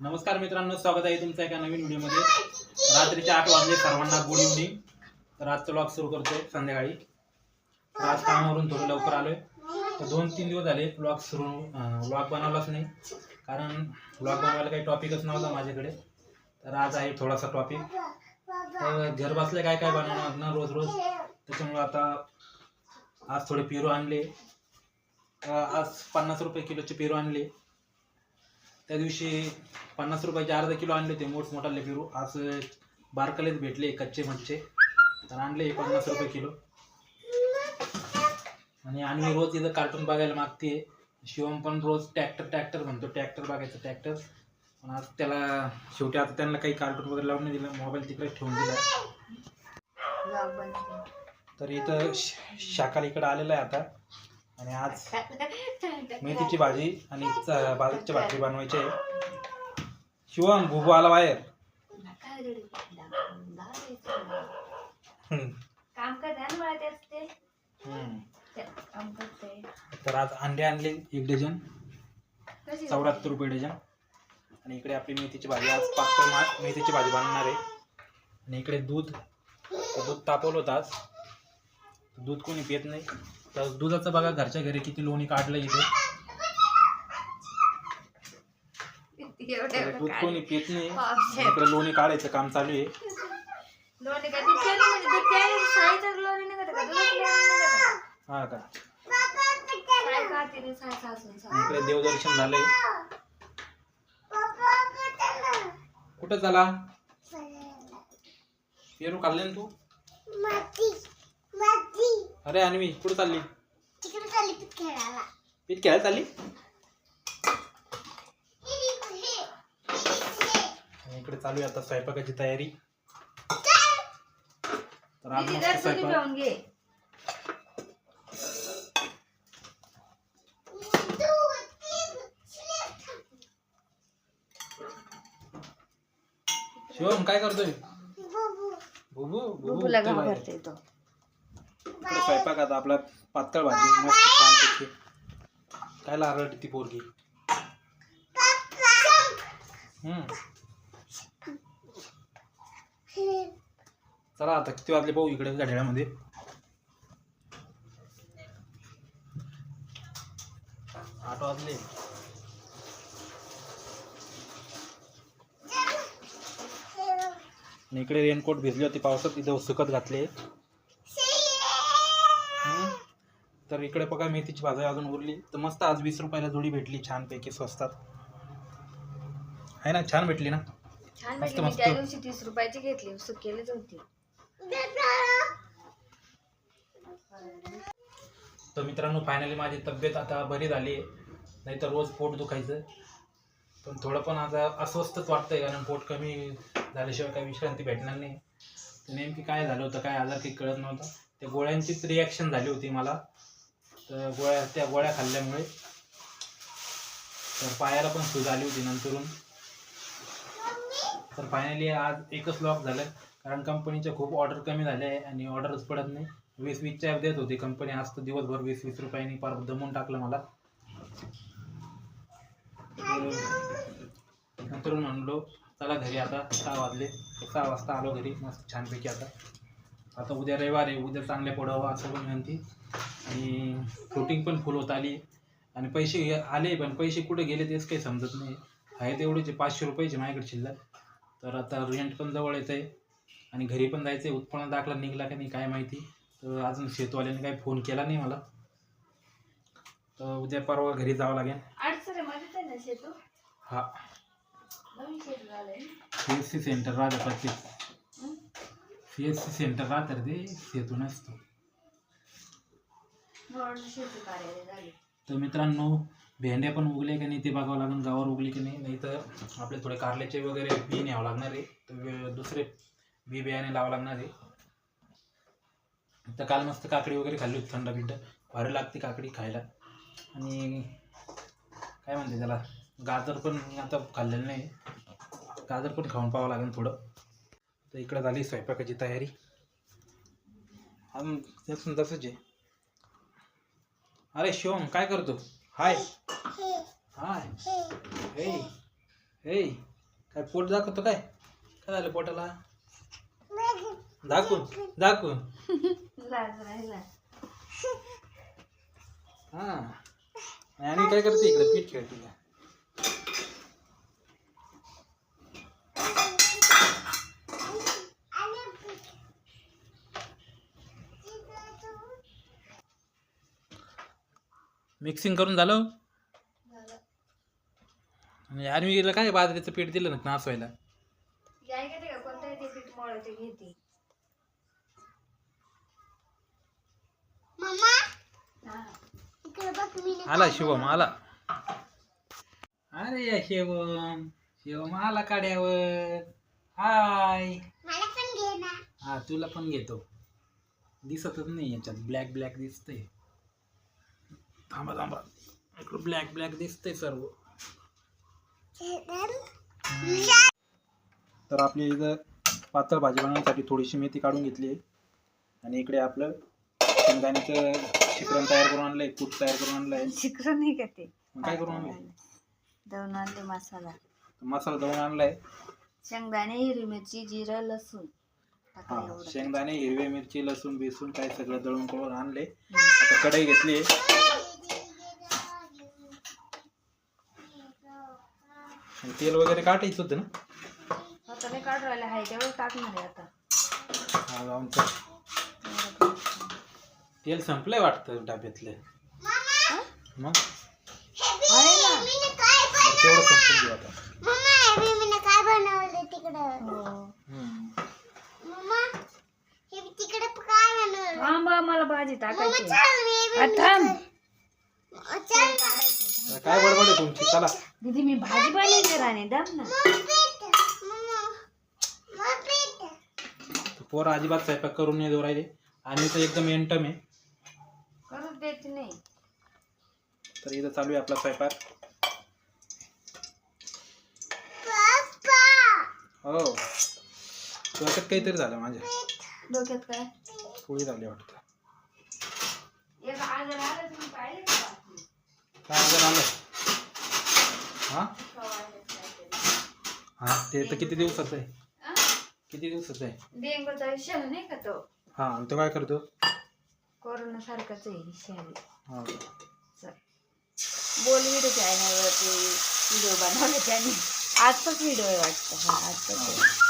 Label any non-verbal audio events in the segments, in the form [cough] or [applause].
नमस्कार मित्रांनो स्वागत आहे तुमचं एका नवीन व्हिडिओमध्ये. रात्रीचे आठ वाजले सर्वांना गुड इव्हनिंग तर आजचा ब्लॉग सुरू करतोय संध्याकाळी. तर आज कामावरून थोडं लवकर आलोय. तर दोन तीन दिवस झाले ब्लॉग सुरू ब्लॉग बनवलाच नाही. कारण ब्लॉग बनवायला काही टॉपिकच नव्हता माझ्याकडे. तर आज आहे थोडासा टॉपिक तर घर बसल्या काय काय बनवणार ना रोज रोज. त्याच्यामुळे आता आज थोडे पेरू आणले. आज पन्नास रुपये किलोचे पेरू आणले. त्या दिवशी पन्नास रुपयाचे अर्धा किलो आणले होते मोठमोठाले फिरू आज बारकालेच भेटले कच्चे मच्छे. तर आणले पन्नास रुपये किलो. आणि आम्ही रोज इथं कार्टून बघायला मागते शिवम पण रोज ट्रॅक्टर ट्रॅक्टर म्हणतो. ट्रॅक्टर बघायचं ट्रॅक्टर पण आज त्याला शेवटी आता त्यांना काही कार्टून वगैरे लावून नाही दिलं. मोबाईल तिकडे ठेवून दिला. तर इथं श- शाकाल इकडं आलेला आहे आता. आणि आज [laughs] मेथीची भाजी आणि च- बाजरीची भाकरी बनवायची आहे. शिवम भुबू आला बाहेर. तर आज अंडे आणले एक डझन. चौऱ्याहत्तर रुपये डझन. आणि इकडे आपली मेथीची भाजी. आज पातळ मा मेथीची भाजी बनणार आहे. आणि इकडे दूध. दूध तापवलं होतं आज. दूध कोणी पित नाही. तर दुधाचं बघा घरच्या घरी किती लोणी काढलं इथे. दूध? कोणी पित नाही. इकडे लोणी काढायचं काम चालू आहे. म्हणजे का हा. इकडे देवदर्शन झालंय. कुठं चला? पेरू खाल्ले ना तू? अरे आणि कुठं चालली? पीठ खेळायला. चालली? आणि इकडे चालू आहे आता स्वयंपाकाची तयारी. तर आज मस्त स्वयंपाक. घे. शिवम काय करतोय? बुबू. बुबू बुबूला. भरते तो. इकडे स्वयंपाक आता आपला पातळ भाजी मस्त छान काय लागलं ती पोरगी? चला आता किती वाजले पाहू इकडे गाड्यामध्ये आठ वाजले. इकडे रेनकोट भिजले होते पावसात इथं सुकत घातले हम्म. तर इकडे बघा मेथीची भाजी अजून उरली. तर मस्त आज वीस रुपयाला जोडी भेटली छानपैकी स्वस्तात. आहे ना छान भेटली ना? छान मस्त, भेटली. मी मस्त. त्या दिवशी तीस रुपयाची घेतली सुकेलीच होती. तर मित्रांनो फायनली माझी तब्येत आता बरी झाली. आहे नाही तर रोज पोट दुखायचं. पण थोडं पण आता अस्वस्थच वाटतंय कारण पोट कमी झाल्याशिवाय काही विश्रांती भेटणार नाही. तर नेमकी काय झालं होतं काय आजार काही कळत नव्हता. त्या गोळ्यांचीच रिॲक्शन झाली होती मला. तर गोळ्या त्या गोळ्या खाल्ल्यामुळे तर पायाला पण सूज आली होती नंतरून. तर फायनली आज एकच लॉक झालं. कारण कंपनीच्या खूप ऑर्डर कमी झाल्या आहे आणि ऑर्डरच पडत नाही. वीस वीसच्या देत होती कंपनी आज तर दिवसभर वीस वीस रुपयांनी पार दमून टाकलं मला. तर नंतर म्हणलो चला घरी आता सहा वाजले. सहा वाजता आलो घरी. मस्त छानपैकी आता. आता उद्या रविवार आहे. उद्या चांगल्या पडावं असं पण विनंती. आणि फ्रुटिंग पण फुल होत आली. आणि पैसे आले पण पैसे कुठे गेले तेच काही समजत नाही. आहे तेवढेचे पाचशे रुपयाचे माझ्याकडे शिल्लक. तर आता रेंट पण जवळ येतं आहे आणि घरी पण जायचं आहे उत्पन्न दाखला निघाला का नाही काय माहिती. तर अजून शेतवाल्याने काही फोन केला नाही मला. तर उद्या परवा घरी जावं लागेल. अडचण मध्येच आहे ना शेतू? हा. नवीन शेत झालंय सी एस सी सेंटर राहतं प्रत्येक सी एस सी सेंटर राहतं रे ते सेतू नसतो. शेती कार्यालय झाले. तर मित्रांनो भेंड्या पण उगले की नाही ते बघावं लागेल गावावर उगली की नाही. नाही तर आपले थोडे कारल्याचे वगैरे बी न्यावं लागणार आहे. तर दुसरे बी बियाणे लावावं लागणार आहे. तर काल मस्त काकडी वगैरे खाल्ली होती थंड बिंड. भारी लागते काकडी खायला. आणि काय म्हणते त्याला? गाजर पण आता खाल्लेलं नाही. गाजर पण खाऊन पाहावं लागेल थोडं. तर इकडं झाली स्वयंपाकाची तयारी. अजून तसं तसंच आहे. अरे शिवम काय करतो? हाय. हाय. हे. हे. काय पोट दाखवतो काय? काय झालं पोटाला? दाखवून दाखवून. [laughs] हा. आणि काय करते इकडे? पीठ खेळ मिक्सिंग करून झालं? आणि आर्मीला काय बाजरीचं पीठ दिलं ना हा. आला शिवम आला. अरे या शिवम. शिवम आला काड्यावर. हाय. हा तुला पण घेतो. दिसतच नाही याच्यात. ब्लॅक ब्लॅक दिसतंय. थांबा थांबा. इकडं ब्लॅक ब्लॅक दिसतंय सर्व. तर आपली इथं पातळ भाजी बनवण्यासाठी थोडीशी मेथी काढून घेतली आहे. आणि इकडे आपलं शेंगदाण्याचं शिकरण तयार करून आणलंय कूट तयार करून आणलंय. शिकलं नाही का ते? मग काय करून आणलंय? दळून आणले मसाला. मसाला दळून आणलाय. शेंगदाणे हिरवी मिरची जिरं लसूण. आता हा एवढं. शेंगदाणे हिरवी मिरची लसूण बिसून काय सगळं दळून करून आणले. आता कढई घेतली तेल वगैरे काटायचं होतं ना? आता नाही काढून राहिले आहे तेवढं टाकणार आहे आता. हा, जाऊन. तेल संपलंय वाटतं डब्यातलं. मग? आहे ना. बरं, तेवढं संपून घेऊ आता. काय बनवलं तिकडं? हो. हम्म. मम्मा हे तिकडे काय बनवलं थांब बा, मला भाजी टाकायची. आ, थांब. काय बडबड आहे तुमची? चला. दीदी मी भाजी बनवायची राणी दम ना. पोरं अजिबात स्वयंपाक करून नाही देऊ राहिले. आणि तर एकदम एंटम आहे. करूच देत नाही. तर इथं चालू आहे आपला स्वयंपाक. हो. डोक्यात काहीतरी झालं माझ्या. डोक्यात काय? पोळी झाली वाटतं एक आजार आला तुम्ही पाहिले का बातमी? काय आजार आलं? हा. हा ते तर किती दिवसाचं आहे? किती दिवसाचं आहे? डेंगूचा विषय नाही का तो? हा आणि तो काय करतो? कोरोना सारखाच आहे विषय हा चल. बोल व्हिडिओ चॅनलवरती व्हिडिओ बनवले त्यांनी. आजचाच व्हिडिओ आहे वाटतं. हा आजचाच आहे.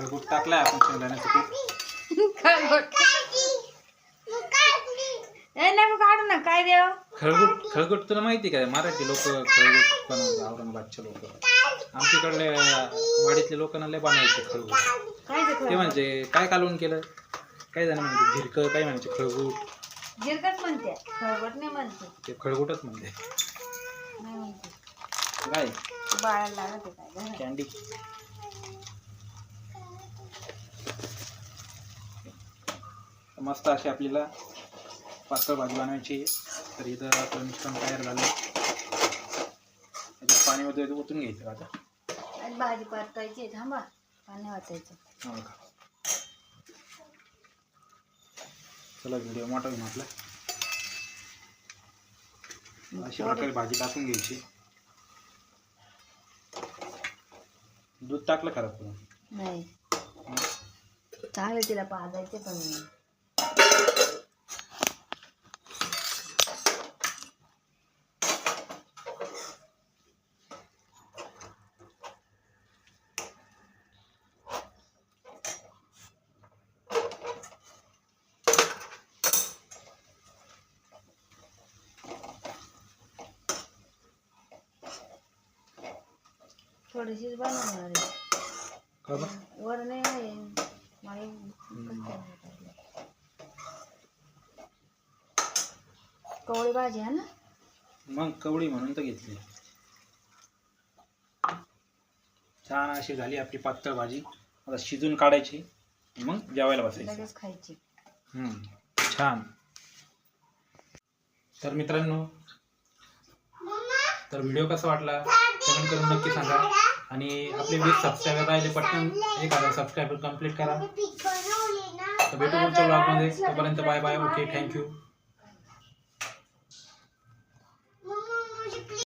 खळगूट टाकलाय आपण शेंगदाण्याचं पीठ. काय बोल- ए नको काढू ना काय देव? खळगूट खळगूट तुला माहिती काय मराठी लोक खळगूट बनवतात औरंगाबादचे लोक. आमच्याकडले वाडीतले लोकांना लय बनवायचे खळगूट काय ते ते खरं? म्हणजे काय कालवून केलं? काय जण म्हणजे झिरकं काय म्हणायचे? खळगूट जिरकच म्हणते. खळबट नाही म्हणते. ते खळगूटच म्हणते. नाही म्हणते. काय? बाळाला लागत आहे काय? घरात. कॅन्डी. मस्त अशी आपल्याला पातळ भाजी बनवायची आहे. तर इथं आपलं मिश्रण तयार झालं. त्याच्यात पाणी वगैरे ओतून घ्यायचं का आता? भाजी परतायची थांबा. पाणी वाचायचं. हो का? चला व्हिडिओ मोठा आपला अशा प्रकारे भाजी टाकून घ्यायची. दूध टाकलं खराब करून नाही. चांगलं तिला पाजायचे पण थोडीशीच बनवणार आहे. का वर नाही आहे. मला कसं करायचं? कवळी भाजी आहे ना? मग कवडी म्हणून तर घेतली. छान अशी झाली आपली पातळ भाजी. आता शिजून काढायची. मग जेवायला बसायचं. लगेच खायची. हम्म, छान. तर मित्रांनो तर व्हिडिओ कसा वाटला? कमेंट करून नक्की सांगा. आणि आपले वीस सबस्क्रायबर राहिले पटकन एक हजार सबस्क्रायबर कंप्लीट करा. तर भेटू पुढच्या ब्लॉगमध्ये तोपर्यंत बाय बाय ओके थँक्यू